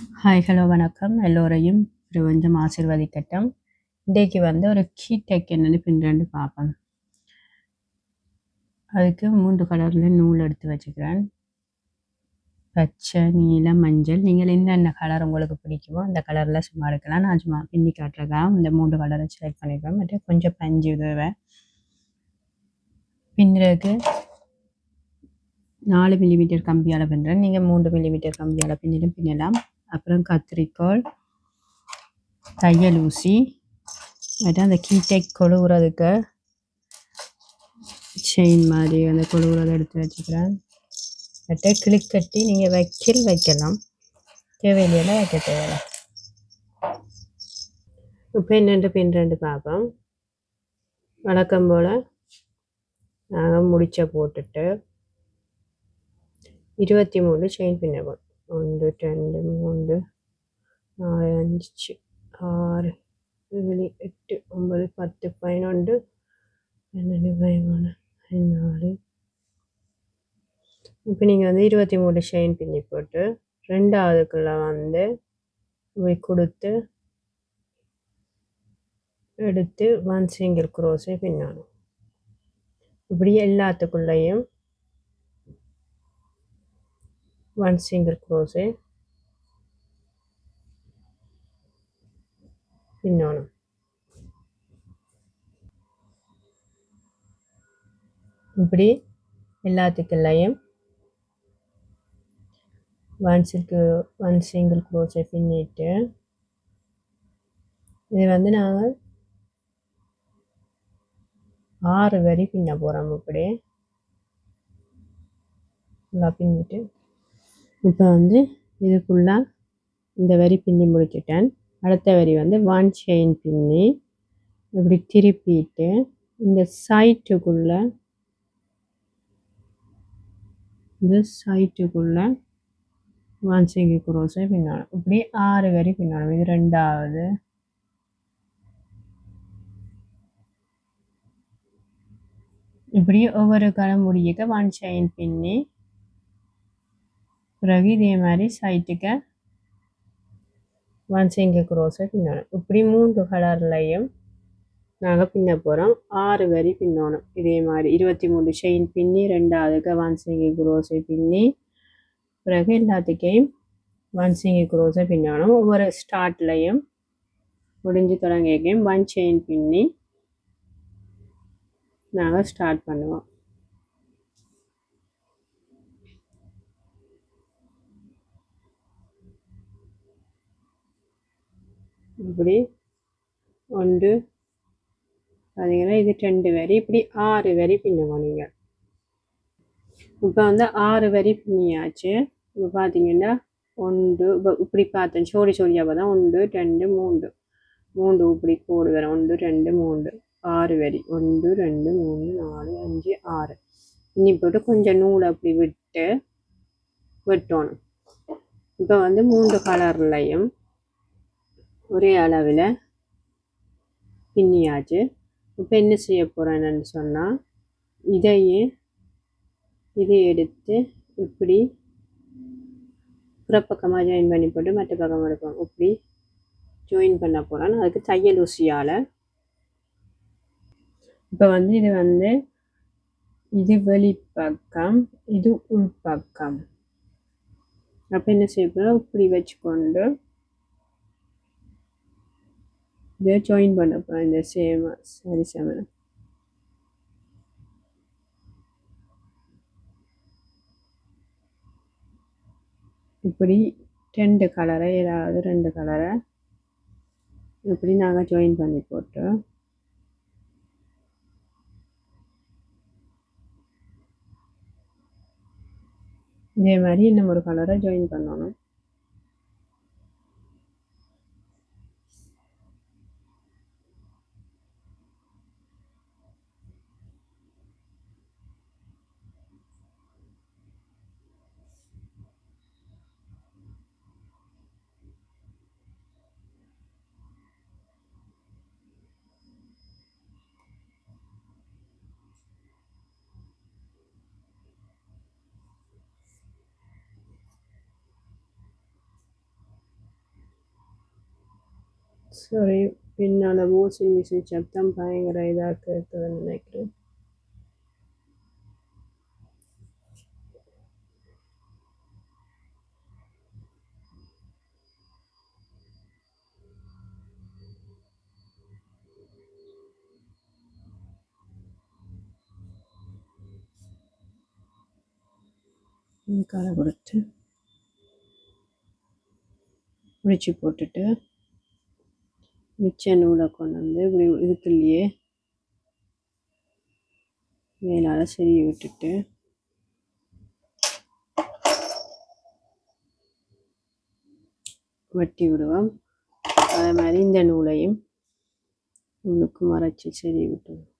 Hi hello வணக்கம். எல்லோரையும் பிரபஞ்சம் ஆசிர்வதிக்கட்டும். இன்றைக்கு வந்து ஒரு கீட்டெக் என்னென்னு பின்னிரண்டு பார்ப்போம். அதுக்கு மூன்று கலரில் நூல் எடுத்து வச்சுக்கிறேன். பச்சை நீலம் மஞ்சள். நீங்கள் என்னென்ன கலர் உங்களுக்கு பிடிக்குமோ அந்த கலரில் சும்மா எடுக்கலாம். நான் சும்மா பின்னி காட்டுறதா இந்த மூன்று கலரை செலக்ட் பண்ணிப்பேன் மற்றும் கொஞ்சம் பஞ்சு உதவை பின்னுறதுக்கு நாலு மில்லிமீட்டர் கம்பியால் பின்னுறேன். நீங்கள் மூன்று மில்லிமீட்டர் கம்பியால் பின்னிலும் பின்னலாம். அப்புறம் கத்திரிக்கோள் தையல் ஊசி. மற்றும் அந்த கீட்டை கொழுவுறதுக்கு செயின் மாதிரி அந்த கொழுவுறதை எடுத்து வச்சுக்கிறேன். மற்ற கிளிக்கட்டி நீங்கள் வைக்கல் வைக்கலாம். தேவையில்லையெல்லாம் வைக்க தேவையில்லை. இப்போ என்னென்று பின் ரெண்டு பார்ப்போம். வழக்கம் போல் நாங்கள் முடிச்ச போட்டுட்டு இருபத்தி மூணு செயின் பின்னவோம். ஒன்று ரெண்டு மூன்று நாலு அஞ்சு ஆறு ஏழு எட்டு ஒன்பது பத்து பதினொன்று பன்னெண்டு பதிமூணு பதினாலு இப்போ நீங்கள் வந்து இருபத்தி மூணு ஷெயின் பின்னி போட்டு ரெண்டாவதுக்குள்ளே வந்து இப்படி கொடுத்து எடுத்து ஒன் சிங்கிள் குரோஸை பின்னணும் இப்படி எல்லாத்துக்குள்ளேயும் one single crochet. பின்னணும் இப்படி எல்லாத்துக்கெல்லாம் ஒன் சில்கு ஒன் சிங்கிள் க்ரோஸை பின்னிட்டு இது வந்து நாங்கள் ஆறு வரி பின்ன போகிறோம் இப்படி. நல்லா பின்னிட்டு இப்போ வந்து இதுக்குள்ள இந்த வரி பின்னி முடிச்சுட்டேன். அடுத்த வரி வந்து ஒன் செயின் பின்னி. இப்படி திருப்பிட்டு இந்த சைட்டுக்குள்ளே இந்த சைட்டுக்குள்ளே ஒன் சிங்கி குரோஸை பின்னணும். இப்படி ஆறு வரி பின்னணும். இது ரெண்டாவது. இப்படி ஒவ்வொரு கடை முடியக்க ஒன் செயின் பின்னி. பிறகு இதே மாதிரி சைட்டுக்கு ஒன் சிங்கிள் குரோஸை பின்னணும். இப்படி மூன்று கலர்லையும் நாங்கள் பின்ன போகிறோம் ஆறு வரி பின்னணும். இதே மாதிரி இருபத்தி மூணு செயின் பின்னி ரெண்டாவதுக்கு ஒன் சிங்கிள் குரோஸை பின்னி பிறகு எல்லாத்துக்கையும் ஒன் சிங்கிள் குரோஸை பின்னணும். ஒவ்வொரு ஸ்டார்ட்லையும் முடிஞ்சு தொடங்கியும் ஒன் செயின் பின்னி நாங்கள் ஸ்டார்ட் பண்ணுவோம். இப்படி ஒன்று பார்த்தீங்கன்னா இது ரெண்டு வரி இப்படி ஆறு வரி பின்னுவோம் நீங்கள் இப்போ வந்து ஆறு வரி பின்னியாச்சு. இப்போ பார்த்தீங்கன்னா ஒன்று இப்போ இப்படி பார்த்தேன். சோடி சோடியாக தான் ஒன்று ரெண்டு மூன்று. மூன்று இப்படி கோடு வரும் ஒன்று ரெண்டு மூன்று. ஆறு வரி. ஒன்று ரெண்டு மூணு நாலு அஞ்சு ஆறு. இன்னி போட்டு கொஞ்சம் நூலை அப்படி விட்டு வெட்டணும். இப்போ வந்து மூன்று கலர்லையும் ஒரே அளவில் பின்னியாச்சு. இப்போ என்ன செய்ய போகிறேன்னு சொன்னால் இதையே இதை எடுத்து இப்படி புறப்பக்கமாக ஜாயின் பண்ணி போட்டு மற்ற பக்கம் எடுப்போம். இப்படி ஜாயின் பண்ண போகிறேன் அதுக்கு தையல் ஊசியால். இப்போ வந்து இது வந்து இது வெளிப்பக்கம் இது உள்பக்கம். அப்போ என்ன செய்ய போகிறோம் இப்படி வச்சுக்கொண்டு இதை ஜாயின் பண்ண போகிறேன் இந்த சேமாக சரி செவனை இப்படி ரெண்டு கலரை ஏதாவது ரெண்டு கலரை இப்படி நாங்கள் ஜாயின் பண்ணி போட்டோம் இதே மாதிரி இன்னும் ஒரு கலரை ஜாயின் பண்ணணும். சாரி பின்னால் வாஷிங் மிஷின் சப்தம் பயங்கர இதாக கேட்குதுன்னு நினைக்கிறேன். களை கொடுத்து முடிச்சு போட்டுட்டு மிச்ச நூலை கொண்டு வந்து இப்படி இதுக்குள்ளேயே மேலால் செரிய விட்டுட்டு வெட்டி விடுவோம். அதே மாதிரி இந்த நூலையும் நூலுக்கு மறைச்சி செரிய விட்டுவோம்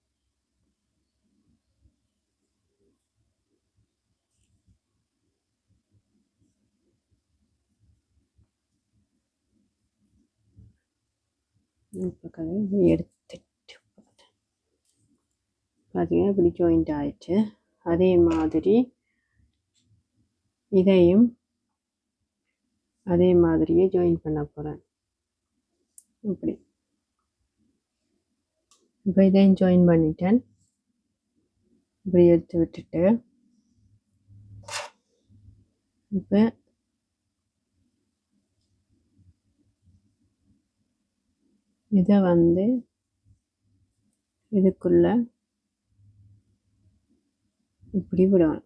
பக்கம் இப்படி எடுத்துட்டு பார்த்தீங்கன்னா இப்படி ஜாயிண்ட் ஆயிடுச்சு. அதே மாதிரி இதையும் அதே மாதிரியே ஜாயின் பண்ண போகிறேன் இப்படி. இப்போ இதையும் ஜாயின் பண்ணிட்டேன். இப்படி எடுத்து விட்டுட்டு இப்போ இதை வந்து இதுக்குள்ள இப்படி விடணும்.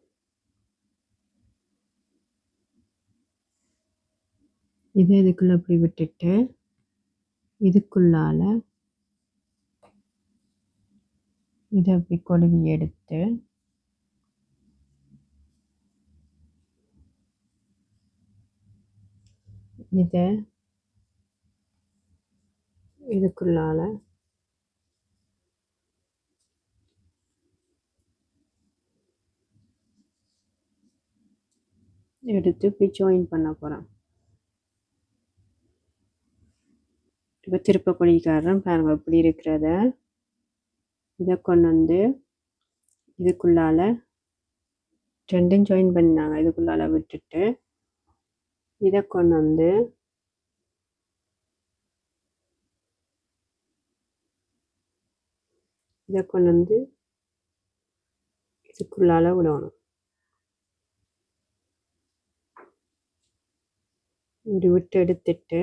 இதை இதுக்குள்ள இப்படி விட்டுட்டு இதுக்குள்ளால இதை அப்படி கொடுவி எடுத்து இதை இதுக்குள்ளால். எடுத்து இப்படி ஜாயின் பண்ண போகிறேன் இப்போ திருப்ப கொடிக்காரன் பாருங்க இப்படி இருக்கிறத. இதை கொண்டு வந்து இதுக்குள்ளால ரெண்டும் ஜாயின் பண்ணாங்க இதுக்குள்ளால விட்டுட்டு. இதை கொண்டு வந்து இதை கொண்டு வந்து இதுக்குள்ளால விடணும். இப்படி விட்டு எடுத்துட்டு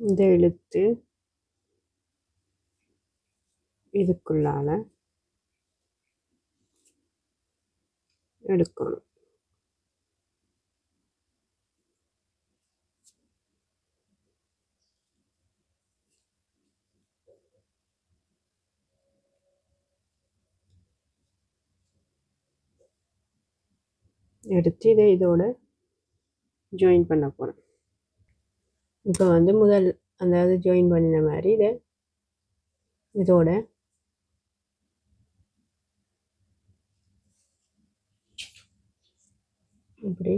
இதை இழுத்து இதுக்குள்ளால எடுக்கணும். எடுத்து இதை இதோட ஜாயின் பண்ண போகிறேன் இப்போ வந்து முதல் அந்த இது ஜாயின் பண்ணின மாதிரி இதை இதோட இப்படி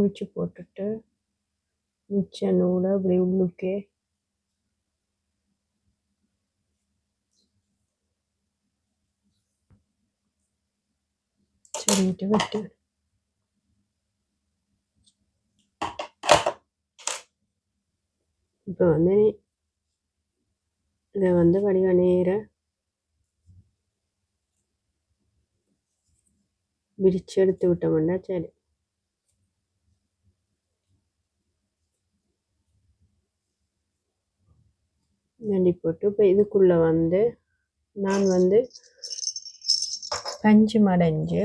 இப்படி முடிச்சு போட்டுட்டு மிச்ச நூலை அப்படி உள்ளுக்கே சரிட்டு விட்டு இப்போ வந்து இதை வந்து வடிவ நேர விரிச்சு எடுத்து விட்டோம்னா சரி நண்டி போட்டு இப்போ இதுக்குள்ளே வந்து நான் வந்து பஞ்சு மடஞ்சு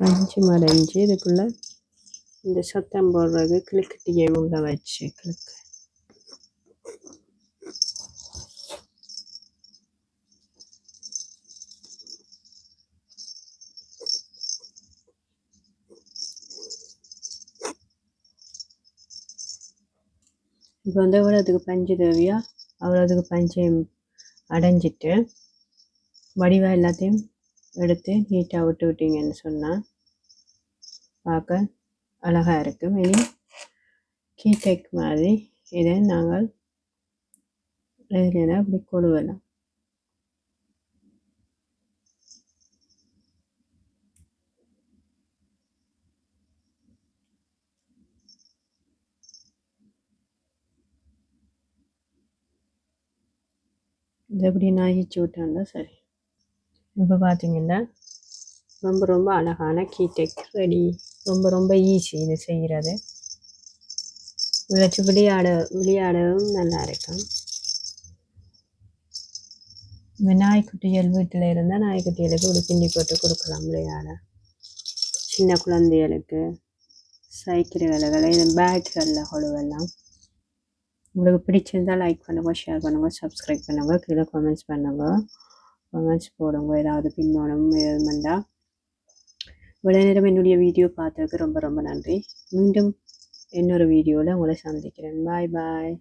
பஞ்சு மடைஞ்சு இதுக்குள்ள இந்த சத்தம் போடுறது கிழக்கு டீயம் உள்ள வச்சு கிளிக்கு இப்போ வந்து எவ்வளோதுக்கு பஞ்சு தேவையோ அவ்வளோதுக்கு பஞ்சையும் அடைஞ்சிட்டு வடிவாக எல்லாத்தையும் எடுத்து நீட்டாக விட்டு விட்டீங்கன்னு சொன்னால் பார்க்க அழகாக இருக்கும் இனி கீடெக் மாதிரி இதை நாங்கள் இதில் அப்படி கொழுவலாம். இது எப்படி நாகிச்சு விட்டாண்டா சரி. இப்போ பார்த்தீங்கன்னா ரொம்ப ரொம்ப அழகான கீடெக் ரெடி. ரொம்ப ரொம்ப ஈஸி இது செய்கிறது. வச்சு விளையாட விளையாடவும் நல்லா இருக்கும். இந்த நாய்க்குட்டிகள் வீட்டில் இருந்தால் நாய்க்குட்டிகளுக்கு ஒரு கிண்டி போட்டு கொடுக்கலாம் விளையாட. சின்ன குழந்தைகளுக்கு சைக்கிள் விலைகளை இது பேக்குகளில் கொழுவெல்லாம் உங்களுக்கு பிடிச்சிருந்தா லைக் பண்ணுங்கள் ஷேர் பண்ணுங்கள் சப்ஸ்கிரைப் பண்ணுங்கள் கீழே கமெண்ட்ஸ் பண்ணுங்கள் கமெண்ட்ஸ் போடுங்க ஏதாவது பின்னோடும் எதுவும் வேண்டாம் இவ்வளோ நேரம் என்னுடைய வீடியோ பார்த்ததுக்கு ரொம்ப ரொம்ப நன்றி. மீண்டும் இன்னொரு வீடியோவில் உங்களை சந்திக்கிறேன். பாய் பாய்